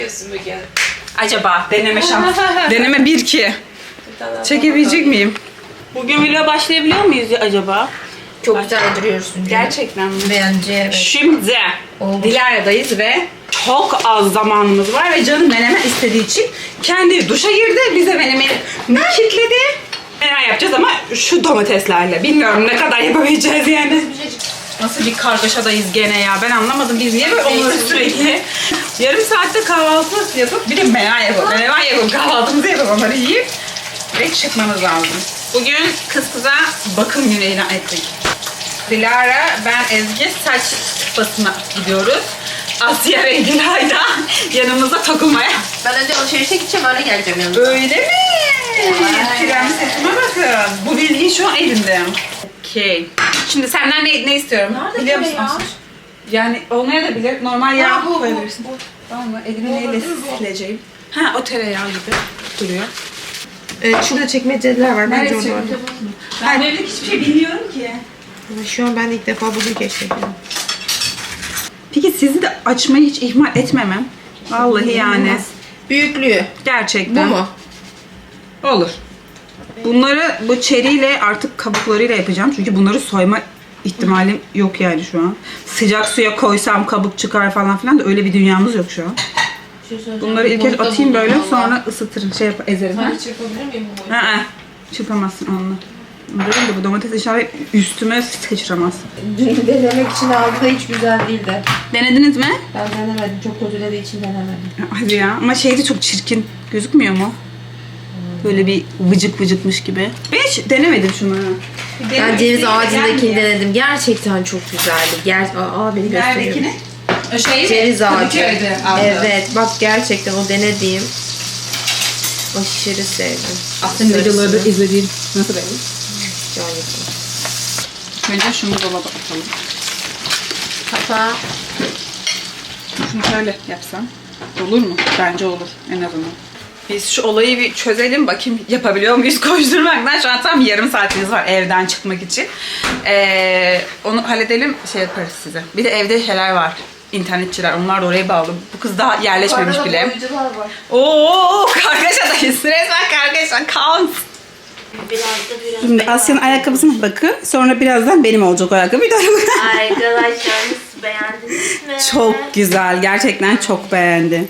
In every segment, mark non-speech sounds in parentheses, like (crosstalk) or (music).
çekiyorsun bugün? Acaba deneme şans. (laughs) deneme 1 2. Çekebilecek miyim? Bugün vloga başlayabiliyor muyuz acaba? Çok güzel duruyorsun. Gerçekten mi? Bence evet. Şimdi Olur. Dilara'dayız ve çok az zamanımız var ve canım menemen istediği için kendi duşa girdi. Bize menemeni kilitledi. Menemen yapacağız ama şu domateslerle. Bilmiyorum ne kadar yapabileceğiz yani. Nasıl bir kargaşadayız gene ya. Ben anlamadım. Biz niye böyle oluyoruz sürekli? Yarım saatte kahvaltı yapıp bir de menemen yapıp, menemen yapıp kahvaltımızı yapıp onları yiyip ve çıkmamız lazım. Bugün kız kıza bakım günü ilan ettik. Dilara, ben Ezgi saç basına gidiyoruz. Asya ve Dilay da yanımızda takılmaya. Ben önce alışverişe gideceğim öyle geleceğim yanına. Öyle mi? Prensesime bakın. Bu bilgi şu an elimde. Okey. Şimdi senden ne, ne istiyorum? Nerede Biliyor musun? tereyağı? Yani olmaya da bilir. Normal yağ Ha, bu, bu, koyabilirsin. Tamam mı? Elimi neyle sileceğim? Ha o tereyağı gibi duruyor. Evet, şurada çekmeceler var. Bence Neresi? orada. Ben evlilik hiçbir şey bilmiyorum ki. Şu an ben ilk defa bugün keşfediyorum. Peki sizi de açmayı hiç ihmal etmemem. Vallahi yani. Büyüklüğü. Bu Gerçekten. mu? Olur. Bunları bu çeriyle artık kabuklarıyla yapacağım. Çünkü bunları soyma ihtimalim yok yani şu an. Sıcak suya koysam kabuk çıkar falan filan da öyle bir dünyamız yok şu an. Bunları ilk önce atayım böyle sonra ısıtırım şey yap ezerim. hiç yapabilir miyim bu boyu? Ha, Çırpamazsın onunla. Dedim de bu domates inşallah üstüme sıçramaz. Dün denemek için aldı da hiç güzel değildi. Denediniz mi? Ben denemedim. Çok kötülediği için denemedim. Hadi ya. Ama şey de çok çirkin. Gözükmüyor mu? Böyle bir vıcık vıcıkmış gibi. Ben hiç denemedim şunu. Ben ceviz ağacındakini denedim. Gerçekten çok güzeldi. Ger Aa beni gösteriyor. Neredekini? Şey mi? Ceviz ağacı. Kadıköy'de aldım. Evet bak gerçekten o denediğim aşırı sevdim. Senin videoları da izlediğim nasıl benim? Can yakın. Önce şunu dolaba atalım. Hatta Şunu şöyle yapsam. Olur mu? Bence olur en azından. Biz şu olayı bir çözelim bakayım yapabiliyor muyuz (laughs) koşturmaktan. Şu an tam yarım saatimiz var evden çıkmak için. Ee, onu halledelim şey yaparız size. Bir de evde şeyler var. İnternetçiler onlar da oraya bağlı. Bu kız daha yerleşmemiş arada bile. boyucular var. Oo kargaşadayız. Resmen kargaşa. Kaos. Biraz da biraz. Şimdi Asya'nın ayakkabısına bakın. Sonra birazdan benim olacak o ayakkabı. Bir daha bakın. Arkadaşlar siz beğendiniz mi? Çok güzel. Gerçekten çok beğendi.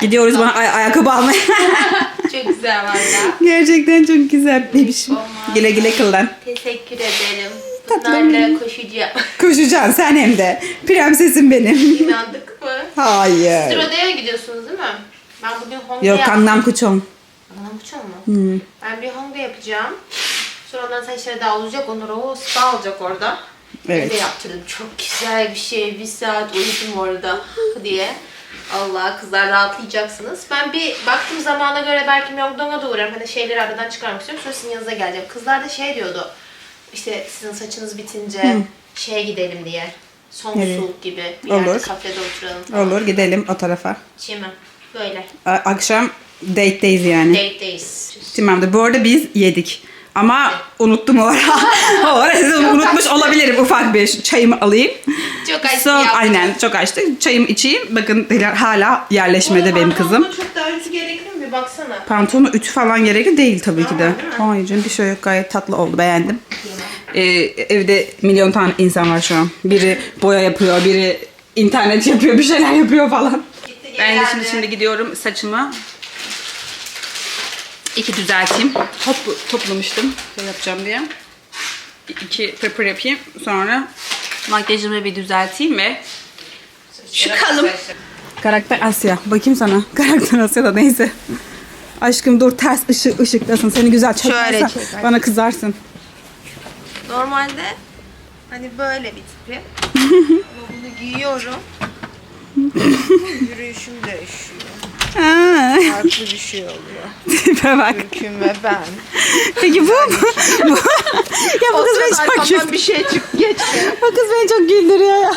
Gidiyoruz bana ay- ayakkabı almaya. (laughs) Çok güzel var ya. Gerçekten çok güzel bebişim. Güle güle kullan. Teşekkür ederim. Tatlım. Bunlarla koşacağım. (laughs) Koşacaksın sen hem de. Prensesim benim. İnandık mı? Hayır. Rodeo'ya gidiyorsunuz değil mi? Ben bugün Hongda Yok yaptım. Gangnam Kuchon. Gangnam Kuchon mu? Ben bir Hongda yapacağım. Sonra ondan saçları daha olacak. Onları o spa alacak orada. Evet. Evde yaptırdım. Çok güzel bir şey. Bir saat uyudum orada diye. Allah kızlar rahatlayacaksınız. Ben bir baktım zamana göre belki Myeongdong'a da uğrarım. Hani şeyleri aradan çıkarmak istiyorum. Sonra sizin yanınıza geleceğim. Kızlar da şey diyordu. İşte sizin saçınız bitince şeye gidelim diye. Son Evet. gibi bir yerde Olur. kafede oturalım. falan. Olur gidelim o tarafa. Çimen. Böyle. A- Akşam date'deyiz yani. Date'deyiz. Tamamdır. Bu arada biz yedik. Ama unuttum o ara. (laughs) o ara sizi unutmuş olabilirim. Ufak bir çayımı alayım. Çok açtı Son, yaptı. aynen çok açtı. Çayımı içeyim. Bakın hala yerleşmede benim kızım. Çok daha ütü gerekli mi? Baksana. Pantolonu ütü falan gerekli değil tabii ki de. Hayır canım bir şey yok gayet tatlı oldu beğendim. Ee, evde milyon tane insan var şu an. Biri boya yapıyor, biri internet yapıyor, bir şeyler yapıyor falan. Gitti, Ben de şimdi şimdi gidiyorum saçımı iki düzelteyim. Top, toplamıştım şey yapacağım diye. İki pırpır yapayım. Sonra makyajımı bir düzelteyim ve çıkalım. Karakter Asya. Bakayım sana. (laughs) Karakter Asya da neyse. Aşkım dur ters ışık ışıklasın. Seni güzel çekmezsen bana kızarsın. Normalde hani böyle bir tipim. (laughs) Ama bunu giyiyorum. (laughs) Yürüyüşüm değişiyor. Aa, Farklı bir şey oluyor. (laughs) tipe bak. Ülküm ve ben. Peki bu mu? bu. ya bu kız beni çok güldürüyor. bir şey çık geçti. Bu kız beni çok güldürüyor ya.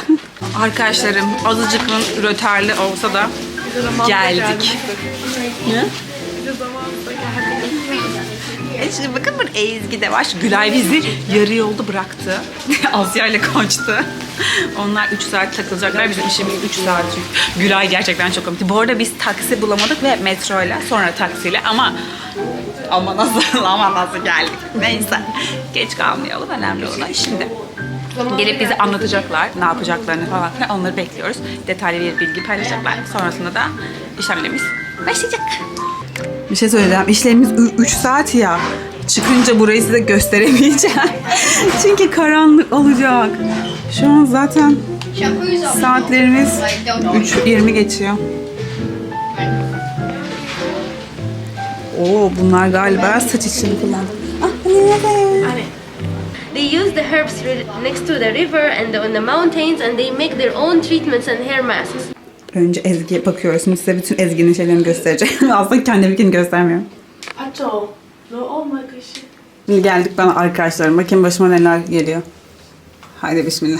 Arkadaşlarım azıcık rötarlı olsa da geldik. Ne? E şimdi bakın burada Ezgi de var. Şu Gülay bizi yarı yolda bıraktı. (laughs) Asya ile kaçtı. Onlar 3 saat takılacaklar. Bizim işimiz 3 saat. Gülay gerçekten çok komikti. Bu arada biz taksi bulamadık ve metro ile sonra taksiyle ama ama nasıl ama nasıl geldik. Neyse. Geç kalmayalım. Önemli olan şimdi. Gelip bize anlatacaklar ne yapacaklarını falan filan onları bekliyoruz. Detaylı bir bilgi paylaşacaklar. Sonrasında da işlemlerimiz başlayacak. Bir şey söyleyeceğim. İşlemimiz 3 saat ya. Çıkınca burayı size gösteremeyeceğim. (laughs) Çünkü karanlık olacak. Şu an zaten saatlerimiz 3.20 geçiyor. Oo bunlar galiba saç için kullandım. Ah, nerede? They use the herbs next to the river and on the mountains and they make their own treatments and hair masks. Önce Ezgi'ye bakıyoruz. Şimdi size bütün Ezgi'nin şeylerini göstereceğim. (laughs) Aslında kendimkini göstermiyorum. Pato. No olma kaşı. Şimdi geldik bana arkadaşlarım. Bakın başıma neler geliyor. Haydi bismillah.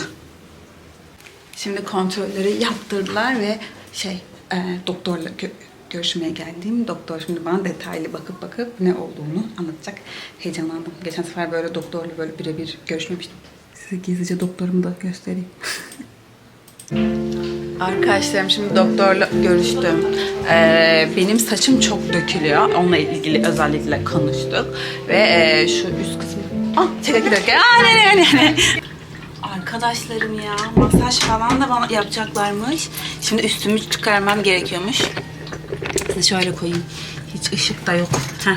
Şimdi kontrolleri yaptırdılar ve şey e, doktorla gö- görüşmeye geldim. Doktor şimdi bana detaylı bakıp bakıp ne olduğunu anlatacak. Heyecanlandım. Geçen sefer böyle doktorla böyle birebir görüşmemiştim. Size gizlice doktorumu da göstereyim. (laughs) Arkadaşlarım şimdi doktorla görüştüm. Ee, benim saçım çok dökülüyor. Onunla ilgili özellikle konuştuk. Ve e, şu üst kısmı... Ah çekil dökül. Aa, ne, ne, ne, ne. Arkadaşlarım ya masaj falan da bana yapacaklarmış. Şimdi üstümü çıkarmam gerekiyormuş. Size şöyle koyayım. Hiç ışık da yok. Heh,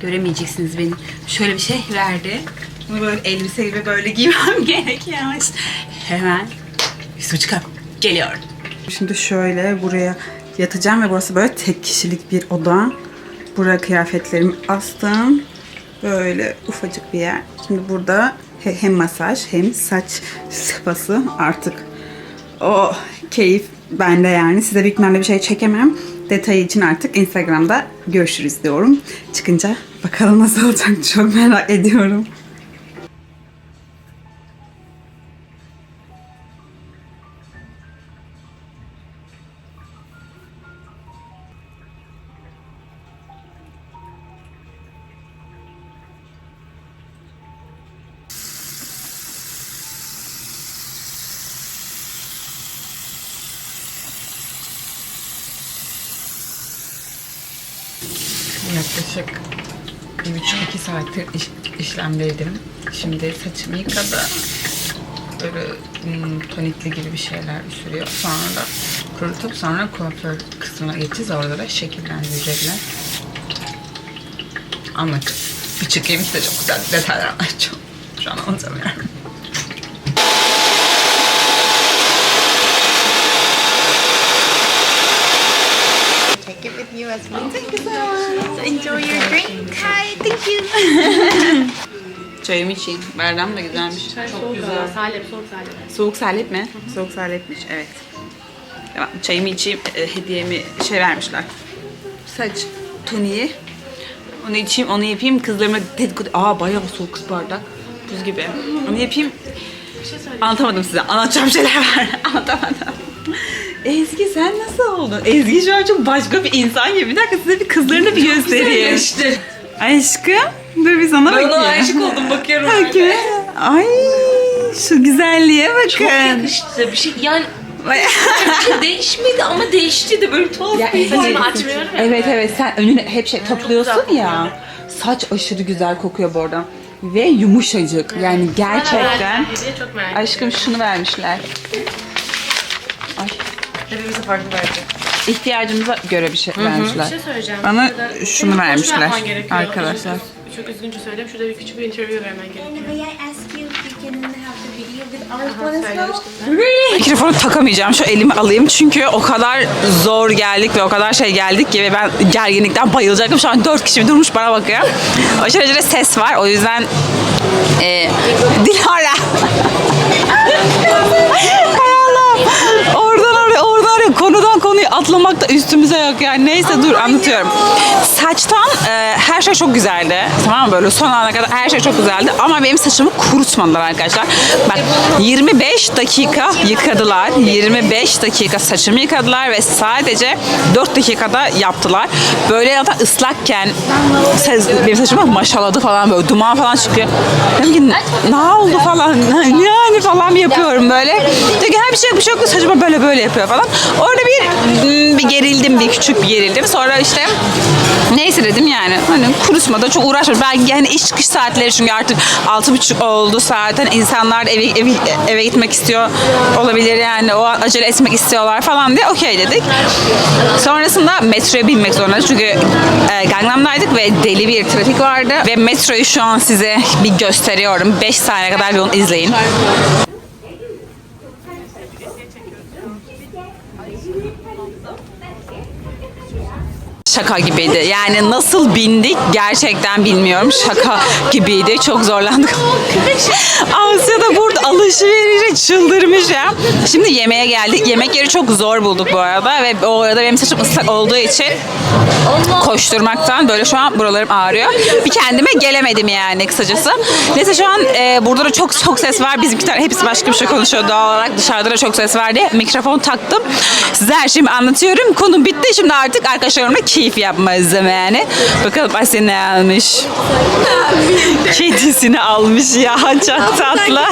göremeyeceksiniz beni. Şöyle bir şey verdi. Bunu böyle elbise gibi böyle giymem (laughs) gerekiyormuş. Hemen üstümü çıkar. Geliyorum. Şimdi şöyle buraya yatacağım ve burası böyle tek kişilik bir oda. Buraya kıyafetlerimi astım. Böyle ufacık bir yer. Şimdi burada he- hem masaj hem saç sıpası artık o keyif bende yani. Size büyük bir şey çekemem. Detayı için artık Instagram'da görüşürüz diyorum. Çıkınca bakalım nasıl olacak çok merak ediyorum. İşlemdeydim. Şimdi saçımı yıkadı. Böyle hmm, tonikli gibi bir şeyler sürüyor. Sonra da kurutup sonra kuaför kısmına geçeceğiz. Orada da şekillendirecekler. Ama bir çıkayım size çok güzel detaylar anlatacağım. Şu an anlatamıyorum. You as well. Thank you so much. Enjoy your drink. Hi, thank you. (laughs) Çayımı içeyim. Berdem de güzelmiş. Çok güzel. Salep, soğuk salep. Soğuk salep mi? Soğuk salepmiş, evet. Tamam, çayımı içeyim, e, hediyemi şey vermişler. Saç toniği. Onu içeyim, onu yapayım. Kızlarıma dedikodu... Aa bayağı soğuk kız bardak. Buz gibi. Onu yapayım. Anlatamadım size. Anlatacağım şeyler var. (laughs) Anlatamadım. Ezgi sen nasıl oldun? Ezgi şu an çok başka bir insan gibi. Bir dakika size bir kızlarını bir göstereyim. Aşkım. Dur bir sana bakayım. aşık oldum, bakıyorum Bakın. Ay şu güzelliğe bakın. Çok yakıştı bir şey yani bir şey değişmedi ama değişti de böyle tuhaf bir Saçımı açmıyorum ya. Evet evet sen önüne hep şey topluyorsun ya. Saç aşırı güzel kokuyor bu arada. Ve yumuşacık. Yani gerçekten. Hediye çok merak. Aşkım şunu vermişler. Ay. Hepimize farklı verecek. İhtiyacımıza göre bir şey Bir vermişler. şey söyleyeceğim. Bana şunu Senin vermişler yapman gerekiyor. arkadaşlar. Çok, üzgünce söyleyeyim. Şurada bir küçük bir interview vermen gerekiyor. Mikrofonu takamayacağım. Şu elimi alayım. Çünkü o kadar zor geldik ve o kadar şey geldik ki ve ben gerginlikten bayılacaktım. Şu an dört kişi durmuş bana bakıyor. Aşırı aşırı ses var. O yüzden e, Dilara. Hay Allah. Oradan oraya, oradan oraya, konudan konuya atlamak da üstümüze yok yani. Neyse dur anlatıyorum. Saçtan e, her şey çok güzeldi. Tamam mı? Böyle son ana kadar her şey çok güzeldi. Ama benim saçımı kurutmadılar arkadaşlar. Bak 25 dakika yıkadılar. 25 dakika saçımı yıkadılar ve sadece 4 dakikada yaptılar. Böyle zaten ıslakken ses- benim saçımı maşaladı falan böyle duman falan çıkıyor. Dedim ki ne oldu falan (laughs) yani falan yapıyorum böyle. Diyor ki her bir şey yok bir şey yok saçıma böyle böyle yapıyor falan. Orada bir hmm, bir gerildim bir küçük bir gerildim. Sonra işte neyse dedim yani hani kurutmada çok uğraşmadım. Belki yani iş çıkış saatleri çünkü artık altı buçuk oldu zaten insanlar eve, eve, eve gitmek istiyor olabilir yani o acele etmek istiyorlar falan diye okey dedik. Sonrasında metroya binmek zorundaydık çünkü e, Gangnam'daydık ve deli bir trafik vardı ve metroyu şu an size bir gösteriyorum. 5 saniye kadar onu izleyin. Thank you. Şaka gibiydi. Yani nasıl bindik gerçekten bilmiyorum. Şaka gibiydi. Çok zorlandık. Asya da burada alışverişe çıldırmış ya. Şimdi yemeğe geldik. Yemek yeri çok zor bulduk bu arada ve o arada benim saçım ıslak olduğu için koşturmaktan böyle şu an buralarım ağrıyor. Bir kendime gelemedim yani kısacası. Neyse şu an e, burada da çok çok ses var. Bizimkiler hepsi başka bir şey konuşuyor doğal olarak. Dışarıda da çok ses var diye mikrofon taktım. Size her şeyimi anlatıyorum. Konu bitti. Şimdi artık arkadaşlarımla keyif yapma yani. Bakalım Asya ne almış. Kedisini almış ya. Çok tatlı.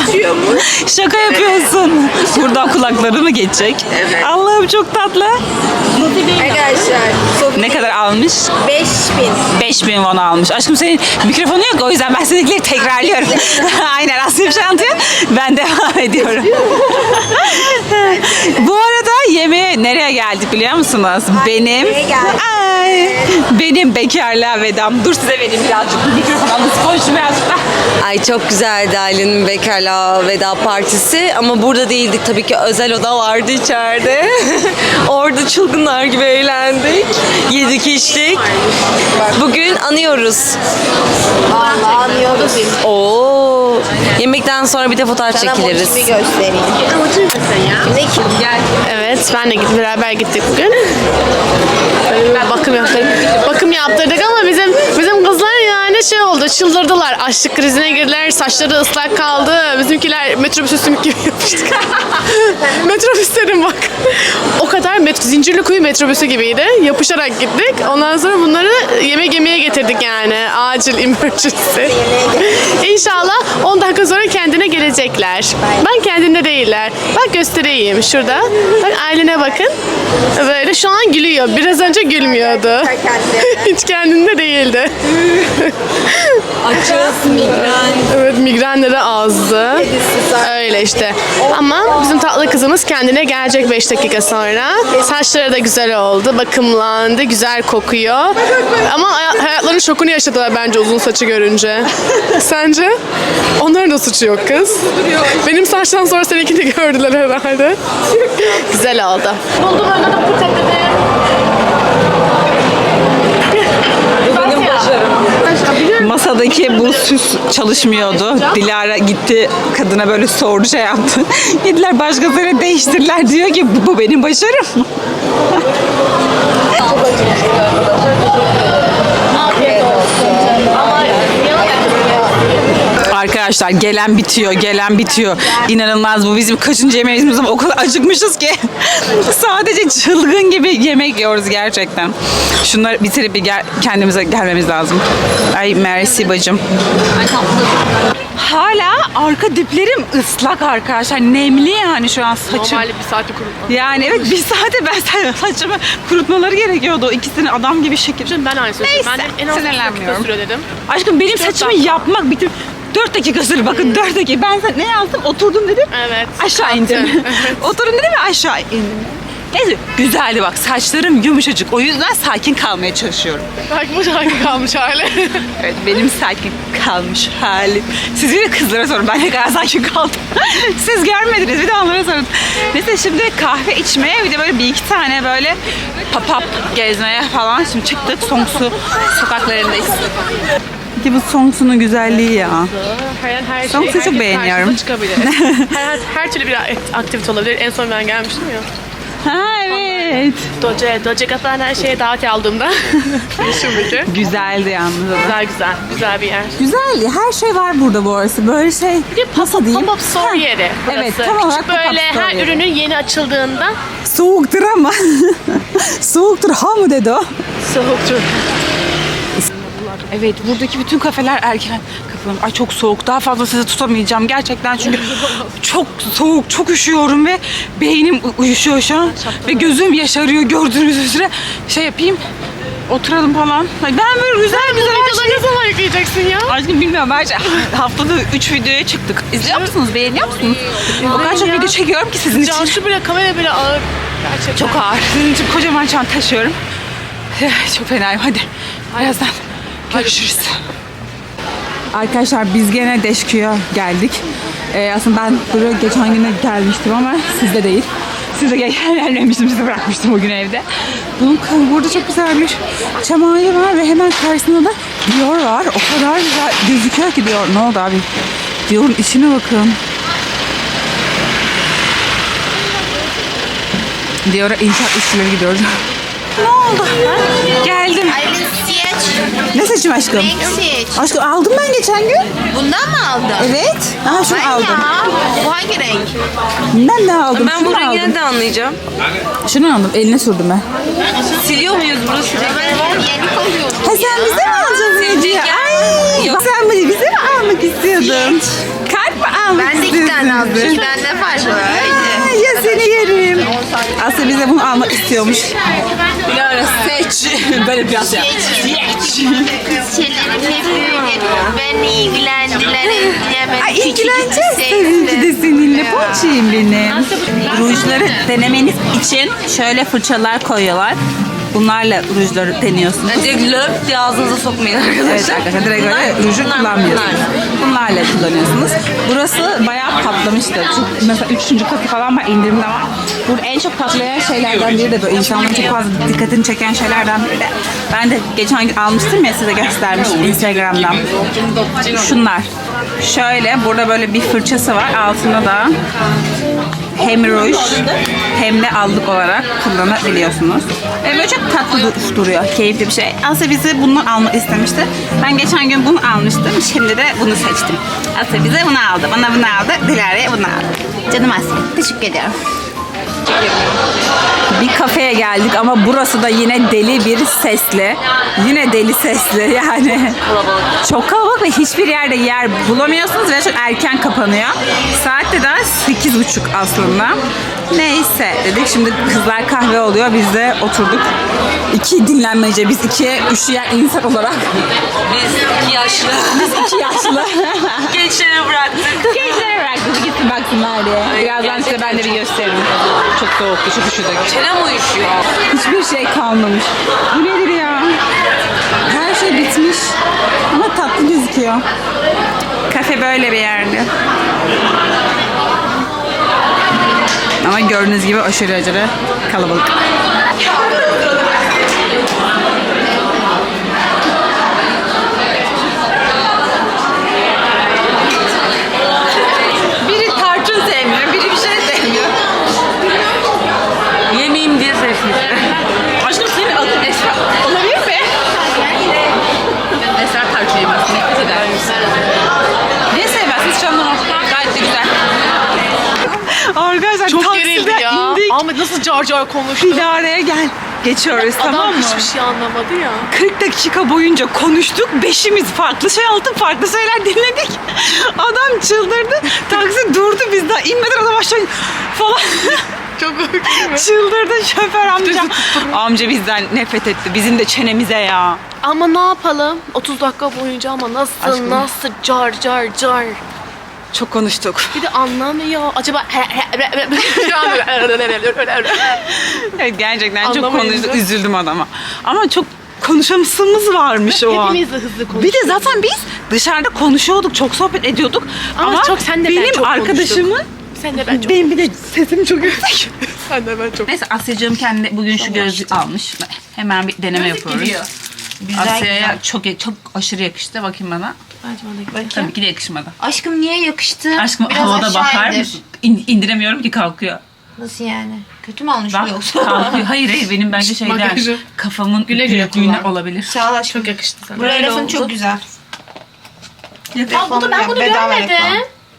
Şaka yapıyorsun. Buradan kulakları mı geçecek? Allah'ım çok tatlı. Arkadaşlar Ne kadar almış? 5000. 5000 won almış. Aşkım senin mikrofonu yok o yüzden ben seninkileri tekrarlıyorum. (laughs) Aynen Asya bir şey anlatıyor. Ben devam ediyorum. Bu arada yemeğe nereye geldik biliyor musunuz? Benim geldik? Ay, benim bekarlığa vedam. Dur size vereyim birazcık. Bu mikrofonu. Konuşun birazcık da. Ay çok güzeldi Aylin'in bekarlığa veda partisi ama burada değildik tabii ki özel oda vardı içeride. (laughs) Orada çılgınlar gibi eğlendik. Yedik içtik. Bugün anıyoruz. Vallahi anlıyoruz. Oo. Yemekten sonra bir de fotoğraf çekiliriz. Motifimi göstereyim. Ne ki? Evet, ben de gittim, beraber gittik bugün. Bakım yaptırdık. Bakım yaptırdık ama bizim şey oldu, çıldırdılar. Açlık krizine girdiler, saçları ıslak kaldı. Bizimkiler metrobüs sümük gibi yapıştık. (laughs) metrobüs dedim bak. O kadar met Zincirlikuyu metrobüsü gibiydi. Yapışarak gittik. Ondan sonra bunları yemek yemeye getirdik yani. Acil emergency. İnşallah 10 dakika sonra kendine gelecekler. Ben kendinde değiller. Bak göstereyim şurada. Bak Aylin'e bakın. Böyle şu an gülüyor. Biraz önce gülmüyordu. (laughs) Hiç kendinde değildi. Açız, migren. Evet migrenleri azdı. Öyle işte. Ama bizim tatlı kızımız kendine gelecek 5 dakika sonra. Saçları da güzel oldu. Bakımlandı. Güzel kokuyor. Ama hay- hayatlarının şokunu yaşadılar bence uzun saçı görünce. Sence? Onların da suçu yok kız. Benim saçtan sonra seninkini gördüler herhalde. güzel oldu. Buldum önünü pıtakladı. Masadaki bu süs çalışmıyordu. Dilara gitti kadına böyle sordu şey yaptı. (laughs) Gittiler başkasıyla değiştirdiler diyor ki bu, bu benim başarım. (laughs) Arkadaşlar gelen bitiyor, gelen bitiyor. İnanılmaz bu bizim kaçıncı yemeğimiz o kadar acıkmışız ki. (laughs) Sadece çılgın gibi yemek yiyoruz gerçekten. Şunları bitirip bir gel- kendimize gelmemiz lazım. Ay mersi bacım. Hala arka diplerim ıslak arkadaşlar. Nemli yani şu an saçım. Normalde bir saati kurutma. Yani evet bir saate ben sa- (laughs) saçımı kurutmaları gerekiyordu. O ikisini adam gibi şekil. Ben aynı söylüyorum. Ben en az 5 dakika sinirlenmiyorum. süre dedim. Aşkım benim saçımı yapmak bitir. 4 dakika sürdü bakın 4 dakika. Ben ne yazdım? Oturdum dedim. Evet. Aşağı indim. (laughs) Oturdum dedim ve aşağı indim. Neyse güzeldi bak saçlarım yumuşacık. O yüzden sakin kalmaya çalışıyorum. Bu şarkı kalmış hali. (laughs) Evet benim sakin kalmış halim. Siz bir de kızlara sorun. Ben ne kadar sakin kaldım. (laughs) Siz görmediniz. Bir de onlara sorun. Neyse şimdi kahve içmeye bir de böyle bir iki tane böyle pop-up gezmeye falan. Şimdi çıktık Songsu sokaklarındayız. Ki bu Songsu'nun güzelliği ya. Her, her şey, Songsu'yu çok beğeniyorum. çıkabilir. (laughs) her, her türlü bir aktivite olabilir. En son ben gelmiştim ya. Ha evet. Doce, Doce Kat'tan her şeye davet aldığımda. Şimdiki. (laughs) Güzeldi yalnız. o. Güzel güzel. Güzel bir yer. Güzel. Her şey var burada bu arası. Böyle şey nasıl diyeyim? Pop-up store Ha, yeri burası. Evet tam olarak Küçük pop-up böyle store her yeri. ürünün yeni açıldığında Soğuktur ama. (laughs) Soğuktur ha mı dedi o? soğuktur. Evet buradaki bütün kafeler erken kapanıyor. Ay çok soğuk. Daha fazla sizi tutamayacağım gerçekten çünkü (laughs) çok soğuk, çok üşüyorum ve beynim uyuşuyor şu an. Ve gözüm yaşarıyor gördüğünüz üzere. Şey yapayım. Oturalım falan. Ben böyle güzel güzel her Videoları ne zaman yükleyacaksın ya? Aşkım bilmiyorum bence (laughs) haftada 3 videoya çıktık. İzliyor musunuz? Beğeniyor musunuz? O kadar çok video çekiyorum ki sizin için. Cansu bile kamera bile ağır. Gerçekten. Çok ağır. Sizin için kocaman çanta taşıyorum. (laughs) Çok fenayım. Hadi. Birazdan görüşürüz. Arkadaşlar biz gene Deşkü'ye geldik. Ee, aslında ben buraya geçen güne gelmiştim ama sizde değil. Size gel (laughs) gelmemiştim, sizi bırakmıştım o gün evde. Bunun burada çok güzel bir çam ağacı var ve hemen karşısında da Dior var. O kadar güzel gözüküyor ki Dior. Ne oldu abi? Dior'un içine bakın. Diyor'a inşaat işçileri gidiyoruz. (laughs) ne oldu? Geldim. Ne seçim aşkım? Renk seç. Aşkım aldım ben geçen gün. Bundan mı aldın? Evet. Aha şunu Ben aldım. ya. Bu hangi renk? Ben de aldım. Ben şunu bu aldım. rengi de anlayacağım. Şunu aldım. Eline sürdüm ben. Siliyor muyuz burası? Yeni koyuyorum. Ha sen bize mi alacaksın hediye? Ay. Yok. Sen bunu bize mi almak istiyordun? Kart mı almak Ben de iki istiyordun tane aldım. bize? İki tane ne fark var? Öyle. Ya seni yerim. Aslı bize bunu almak istiyormuş. Dilara seç. (laughs) Böyle biraz yap. Şeylerim hep böyle. Beni ilgilendiler. Ay ilgileneceğiz tabii ki de seninle ponçiyim benim. Rujları denemeniz için şöyle fırçalar koyuyorlar. Bunlarla rujları deniyorsunuz. Direkt löp diye ağzınıza sokmayın arkadaşlar. Evet arkadaşlar direkt öyle ruju kullanmıyorsunuz. Bunlarla kullanıyorsunuz. Burası bayağı patlamıştı. Çünkü mesela üçüncü katı falan var indirimde var. Burada en çok patlayan şeylerden biri de böyle insanların çok fazla dikkatini çeken şeylerden biri de. Ben de geçen gün almıştım ya size göstermiştim Instagram'dan. Şunlar. Şöyle burada böyle bir fırçası var. Altında da hem ruj hem de allık olarak kullanabiliyorsunuz. Ve böyle çok tatlı dur- duruyor. Keyifli bir şey. Asya bize bundan almak istemişti. Ben geçen gün bunu almıştım. Şimdi de bunu seçtim. Asya bize bunu aldı. Bana bunu aldı. Dilara'ya bunu aldı. Canım Asya. Teşekkür ederim. Bir kafeye geldik ama burası da yine deli bir sesli. Yine deli sesli yani. Çok kalabalık ve hiçbir yerde yer bulamıyorsunuz ve çok erken kapanıyor. Saat de daha 8.30 aslında. Neyse dedik şimdi kızlar kahve oluyor biz de oturduk. İki dinlenmece biz ikiye üşüyen insan olarak. Biz iki yaşlı. Biz iki yaşlı. (laughs) Gençleri bıraktık. Gençlere bıraktık gitsin baksınlar diye. Birazdan size ben de bir gösteririm. Çok soğuktu çok üşüdük. Çenem uyuşuyor. Hiçbir şey kalmamış. Bu nedir ya? Her şey bitmiş. Ama tatlı gözüküyor. Kafe böyle bir yerdi. Ama gördüğünüz gibi aşırı aşırı kalabalık. Biri tarçın sevmiyor, biri bir şey sevmiyor. Yemeyeyim diye seçmiş. Aşkım senin adın Esra olabilir mi? Esra tarçın yemez. Nefret eder. Niye sevmezsin? Hiç anlamam. Gayet de güzel. Arkadaşlar Çok takside gerildi ya. Ahmet nasıl car car konuştu. Dilara'ya gel. Geçiyoruz Adam tamam mı? hiçbir şey anlamadı ya. 40 dakika boyunca konuştuk. Beşimiz farklı şey aldık, farklı şeyler dinledik. Adam çıldırdı. Taksi durdu biz daha inmeden adam aşağı falan. Çok korkuyorum. çıldırdı şoför amca. amca bizden nefret etti. Bizim de çenemize ya. Ama ne yapalım? 30 dakika boyunca ama nasıl Aşkım. nasıl car car car. Çok konuştuk. Bir de anlamıyor. Acaba Evet gerçekten çok Anlamayınca. konuştuk. Üzüldüm adama. Ama çok konuşamışsımız varmış o an. Hepimiz de hızlı konuştuk. Bir de zaten biz dışarıda konuşuyorduk, çok sohbet ediyorduk. Ama Ama, çok sen de ben benim çok arkadaşımın Sen de ben çok. benim bir de sesim çok yüksek. Sen de ben çok. Neyse Asya'cığım kendi bugün şu gözlük almış. Hemen bir deneme yapıyoruz. Asya'ya çok çok aşırı yakıştı. Bakayım bana. Tabii ki de yakışmadı. Aşkım niye yakıştı? Aşkım Biraz havada aşağı bakar indir. mısın? İn- indiremiyorum ki kalkıyor. Nasıl yani? Kötü mü almış Bak yoksa? kalkıyor. Hayır hayır benim bence şeyden kafamın Güle güle büyüklüğüne kullan. olabilir. Sağ ol aşkım. Çok yakıştı sana. Bu telefon çok güzel. Aa, bunu ben bunu Bedava görmedim. reklam.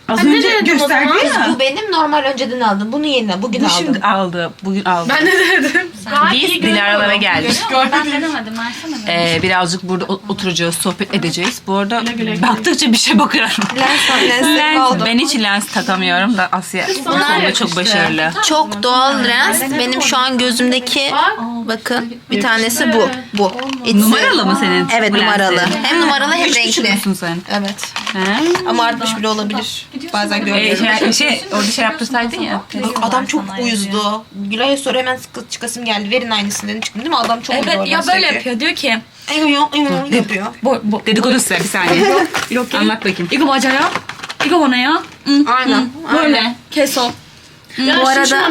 Az Ben de önce gösterdi ya. Bu benim normal önceden aldım. Bunu yeni bugün Bu aldım. şimdi aldı. Bugün aldı. Ben de dedim. Biz Dilara'lara geldik. Ben denemedim. Versene bana. Ee, birazcık burada o- oturacağız, sohbet edeceğiz. Bu arada baktıkça bir şey bakıyorum. (laughs) Lens, lenslerimi Lens, aldım. ben hiç lens takamıyorum da Asya bu konuda çok başarılı. Çok doğal lens. Benim şu an gözümdeki bakın bir tanesi bu. Bu. Numaralı mı senin? Evet bu numaralı. lenslerin? Hem numaralı hem Üç buçuk renkli. musun sen? Evet. He. Ama artmış bile olabilir. Bazen görüyorum. E, şey, şey, orada şey yaptırsaydın ya. Bak adam çok uyuzdu. Gülay'a sonra hemen çıkasım geldi. Verin aynısını dedim çıktım değil mi? Adam çok Evet uyuzdu ya böyle sürekli. yapıyor. Diyor ki Eyvah, eyvah yapıyor. bu, bu, Dedikodu size bir saniye. yok. Anlat bakayım. İgo bacaya. İgo bana ya. Hı, Aynen. Böyle. Kes o. Bu arada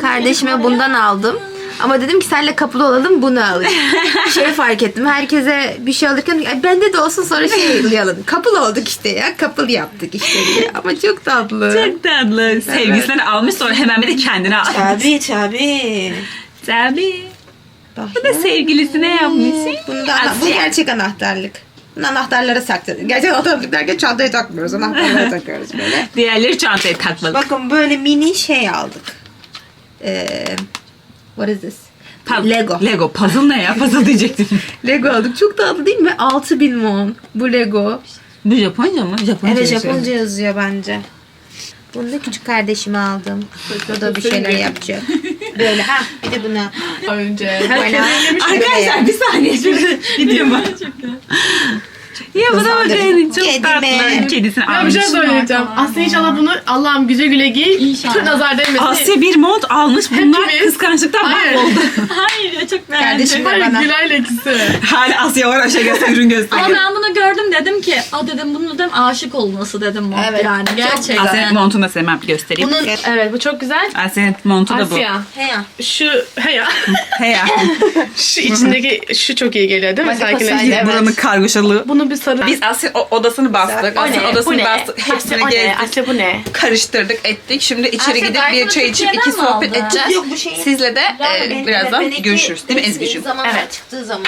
Kardeşime bundan aldım. Ama dedim ki senle kapılı olalım bunu alayım. (laughs) şey fark ettim. Herkese bir şey alırken "Ay, bende de olsun sonra şey (laughs) alalım. Kapılı olduk işte ya. Kapılı yaptık işte diye. Ama çok tatlı. Çok tatlı. Sevgisinden almış sonra hemen bir de kendine al. Tabii tabii. Tabii. Bu da sevgilisine yapmış. Bunda ana- bu gerçek anahtarlık. Bunu anahtarlara sakladık. Gerçek anahtarlık derken çantaya takmıyoruz. Anahtarlara (laughs) takıyoruz böyle. Diğerleri çantaya takmalı. Bakın böyle mini şey aldık. Ee, what is this? Pa- Lego. Lego. Puzzle ne ya? Puzzle diyecektim. (laughs) Lego aldık. Çok tatlı değil mi? 6000 won. Bu Lego. Bu Japonca mı? Japonca. Evet yazıyor. Japonca yazıyor bence. Bunu da küçük kardeşime aldım. O da bir şeyler yapacak. Böyle ha bir de buna. Önce. Böyle, Arkadaşlar bir saniye şöyle videoma. Ya bu da bakın çok Kedime. tatlı. Kedisini Ya bir almış. şey söyleyeceğim. Aslı inşallah bunu Allah'ım güle güle giy. Tüm nazar değmesin. Asya bir mont almış. Bunlar Hepimiz- kıskançlıktan Hayır. mahvoldu. (laughs) Hayır ya çok beğendim. Kardeşim de Hayır bana. Gülay'la ikisi. Hala Asya var aşağı göster ürün Ama gösteriyor. ben bunu gördüm dedim ki, aa dedim bunu dedim aşık olması dedim mont Evet. yani. Gerçekten. Asya'nın montunu da sevmem göstereyim. Bunun, evet bu çok güzel. Asya'nın montu da bu. Asya. He ya. Şu he ya. He ya. (laughs) Şu içindeki şu çok iyi geliyor değil mi? Hadi Sakinleştirici. Evet. Buranın kargaşalığı. Bunu bir sarı. Biz Asya o- odasını bastık. Asya odasını bastık. Hepsini gezdik. Asya bu ne? Karıştırdık ettik. Şimdi içeri Asya gidip bir bunu çay içip iki sohbet edeceğiz. Yok bu şey. Sizle de e, birazdan görüşürüz. Değil mi Ezgi'cim? zaman Evet. çıktığı zaman.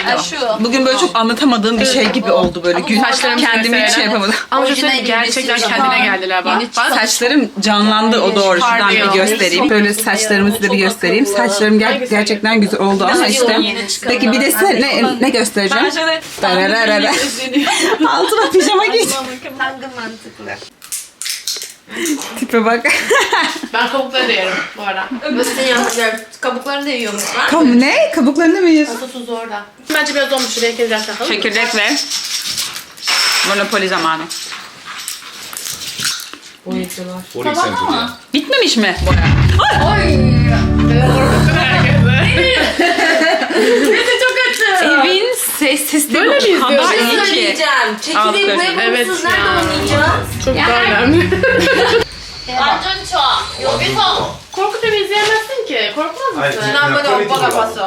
Bugün böyle çok anlatamadığım bir şey gibi oldu böyle. Gün saçlarımı kendimi hiç şey yapamadım. Ama şu söyleyeyim, gerçekten kendine geldiler bak. Saçlarım canlandı o doğru. Şuradan bir göstereyim. Böyle saçlarımı size bir göstereyim. Saçlarım ger- gerçekten güzel oldu ama işte. Peki bir de size ne, ne göstereceğim? Dararara. (laughs) Altına pijama giy. Tangı mantıklı. Tipe bak. (laughs) Ben kabukları da yerim bu arada. Nasıl yapacağız? Kabuklarını da yiyormuşlar. Kam ne? Kabuklarını mı yiyorsun? Tuzu orada. Bence biraz olmuş. Şuraya biraz takalım. Çekirdek ve Monopoly zamanı. Bitmemiş mi? Neyse çok kötü. Şey sesli Böyle mi izliyorsun? Daha. Söyleyeceğim. Çekilin buraya Evet koymuşsunuz. Nerede ya. oynayacağız? Çok daha önemli. 完全错，有没错？Korku filmi izleyemezsin ki. Korkmaz mısın? Hayır. Namada oppa kafası.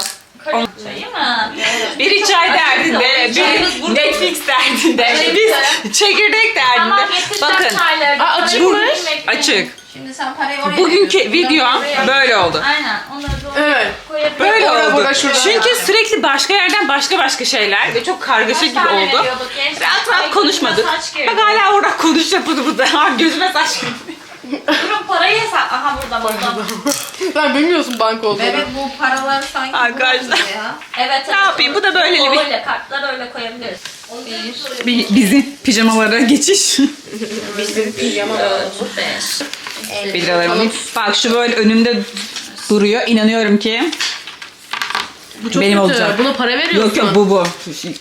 谁嘛？Biri çay derdinde, biri Netflix derdinde, biz çekirdek derdinde. Tamam Bakın. çayları. Aa, açıkmış. Açık. Şimdi sen parayı oraya Bugünkü videom böyle oldu. Aynen. Onları doğru Evet. koyabiliriz. Böyle Orada, oldu. burada, şurada. Çünkü sürekli başka yerden başka başka şeyler ve çok kargaşık gibi oldu. Rahat rahat konuşmadık. Bak hala orada konuşuyor bunu bu da. Ha, (laughs) Gözüme saç girdi. Durun parayı hesap. Aha burada burada. (laughs) Sen bilmiyorsun banka olduğunu. Bebek bu paralar sanki Arkadaşlar. ya. Evet. Ne yapayım? Bu da böyle bir, Öyle kartları öyle koyabiliriz. bir bizim pijamalara geçiş. (laughs) Bir liralarımı alayım. Bak şu böyle önümde duruyor. İnanıyorum ki Bu çok benim kötü. olacak. Buna para veriyorsun. Yok yok bu bu.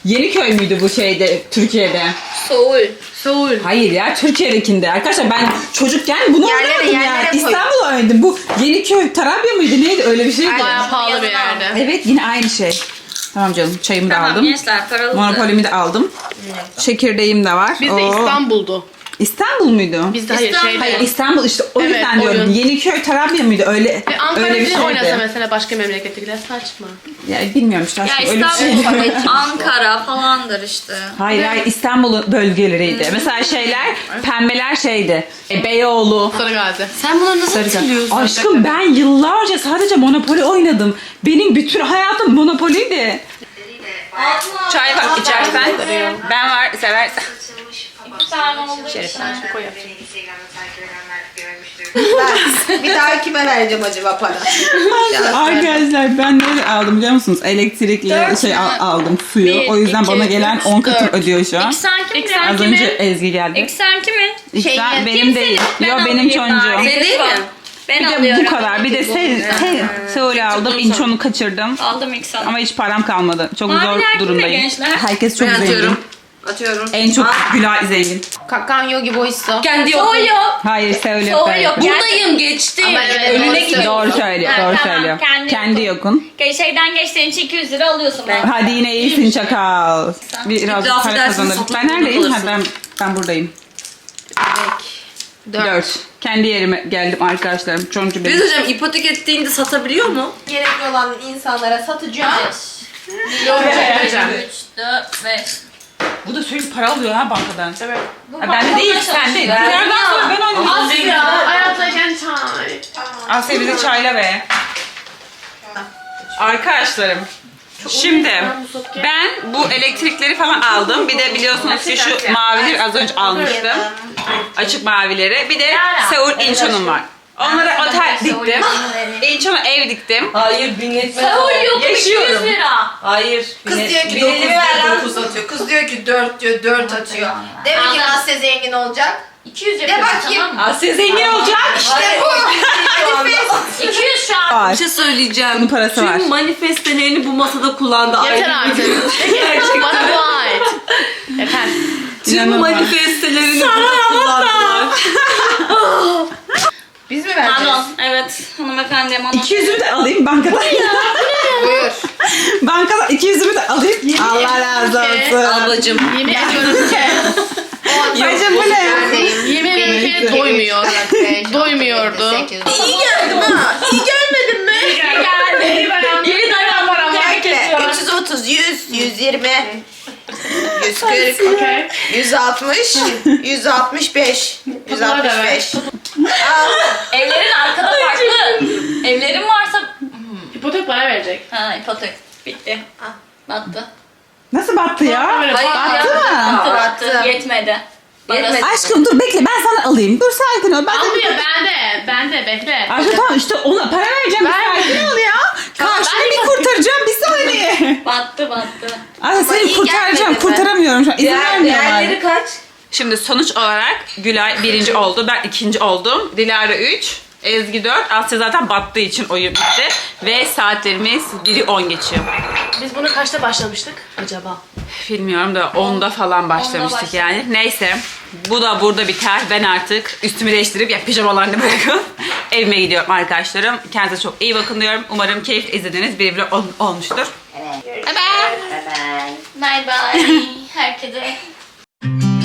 Yeniköy müydü bu şeyde Türkiye'de? Soğul. Soğul. Hayır ya Türkiye'dekinde. Arkadaşlar ben çocukken bunu Yerlere, oynadım ya. yerlere koy. İstanbul oynadım. Bu Yeniköy Tarabya mıydı neydi öyle bir şeydi. Bayağı pahalı bir yerde. Evet yine aynı şey. Tamam canım çayımı da Tamam aldım. gençler paralı. Monopoly'mi de aldım. Çekirdeğim de var. Bizde Oo. İstanbul'du. İstanbul muydu? Biz de hayır şeyde. Hayır İstanbul işte o Evet, yüzden diyorum. oyun. Yeniköy Tarabya mıydı? Öyle Ve Ankara öyle bir bile şeydi. oynasa mesela başka memlekete gider saçma. Ya bilmiyorum işte Ya aşkım öyle bir İstanbul, şey. (laughs) Ankara falandır işte. Hayır hayır İstanbul'un bölgeleriydi. Mesela şeyler (laughs) pembeler şeydi. E, Beyoğlu. Sarı Gazi. Sen bunları nasıl Sarıca. hatırlıyorsun? Aşkım ben yıllarca sadece Monopoly oynadım. Benim bütün hayatım Monopoly'di. Çay var içersen. Ben var seversen. Bir tane oldu. bir daha kime vereceğim acaba para? Arkadaşlar ben ne aldım biliyor musunuz? Elektrikli Dört şey mü? al- aldım suyu. Bir, o yüzden iki, bana gelen üç, 10 katım dört. ödüyor şu an. İksen kim? Az önce Ezgi geldi. İksen kimin? İksen benim değil. senin? Yo Ben benim alayım çocuğum. bari. değil mi? Ben Bir de alıyorum. bu kadar. Bir de se se Seul aldım. İnçon'u kaçırdım. Aldım İksen. Ama hiç param kalmadı. Çok Maviler zor kimde durumdayım. gençler? Herkes çok Ben zengin. Atıyorum. En çok Gülay zengin. Kakan Yogi Boyso. Kendi yok. Soy yok. Hayır Seul yok. Evet. yok. Buradayım geçtim. Ama evet, Önüne doğru gidiyorum. Doğru söylüyor. Ha, Doğru tamam, söylüyor. kendi Kendi yokun. Şeyden geçtiğin için 200 lira alıyorsun. Ben. Hadi yine iyisin çakal. Biraz İtiraf para edersin, satılıp Ben neredeyim? Ha, ben, ben buradayım. Dört. Dört. Kendi yerime geldim arkadaşlarım. Çoğuncu Bir benim. hocam ipotek ettiğinde satabiliyor mu? Gerekli olan insanlara satacağız. Milyon 3, 4, 5. Bu da sürekli para alıyor ha bankadan. Evet. Ha, bende değil, sende. Nereden sonra ben oynadım. Asya, hayatlayken çay. Asya bize çayla be. Arkadaşlarım. Şimdi ben bu elektrikleri falan aldım. Bir de biliyorsunuz ki şu mavileri az önce almıştım. Açık mavileri. Bir de Seul Incheon'um var. Onlara otel diktim. Incheon'a (laughs) ev diktim. Hayır bin etmez. Soy yok 200 Yaşıyorum. lira. Hayır. Kız bin- diyor ki bin 9 elli diyor ver lan. 9 atıyor. Kız diyor ki 4 diyor 4 atıyor. Demek ki. Asya zengin olacak. 200 De yapıyorsun bakayım. tamam mı? Asya zengin olacak. İşte bu. 200 (laughs) şu an. Bir şey söyleyeceğim. Bunun parası Tüm var. manifestelerini bu masada kullandı. Yeter artık. (laughs) bir- Bana bu ait. Yeter. Tüm manifestelerini burada kullandılar. Biz mi vereceğiz? Pardon. Evet. Hanımefendi bana. 200'ümü de alayım bankadan. Buyur. bankadan 200'ümü de alayım. Allah razı olsun. Ablacım. (laughs) Yemin ediyorum ki. Bacım bu ne? Yemin ediyorum ki doymuyor. (laughs) Doymuyordu. İyi geldim ha. İyi gelmedim mi? Geldi. Yeni dayan param var. Bekle. 330, 100, 120, 140, 160, 165, 165. Evlerin arkada farklı. Evlerin varsa... Hipotek bana verecek. Ha ipotek. Bitti. Battı. Nasıl battı ya? Hayır Battı ya. mı? Battı battı. Yetmedi. Yetmedi. Aşkım dur bekle ben sana alayım. Dur sakin ol. Ben Almıyor ben de. Ben de bekle. Aşkım tamam işte ona para vereceğim. Bir sakin ol ya. Karşını bir kurtaracağım bir saniye. (laughs) Battı battı. Ay seni iyi kurtaracağım. gelmedi? Kurtaramıyorum şu an. İzin Değer, vermiyorlar. değerleri kaç? Şimdi sonuç olarak Gülay birinci oldu. Ben ikinci oldum. Dilara 3. Ezgi 4. Asya zaten battığı için oyun bitti. Ve saatlerimiz biri 10 geçiyor. Biz bunu kaçta başlamıştık acaba? Bilmiyorum da 10'da falan başlamıştık başladık. yani. Neyse. Bu da burada biter. Ben artık üstümü değiştirip ya pijamalarını (laughs) bırakıp evime gidiyorum arkadaşlarım. Kendinize çok iyi bakın diyorum. Umarım keyif izlediğiniz bir vlog ol- olmuştur. Bye bye. Bye bye. Herkese. (laughs)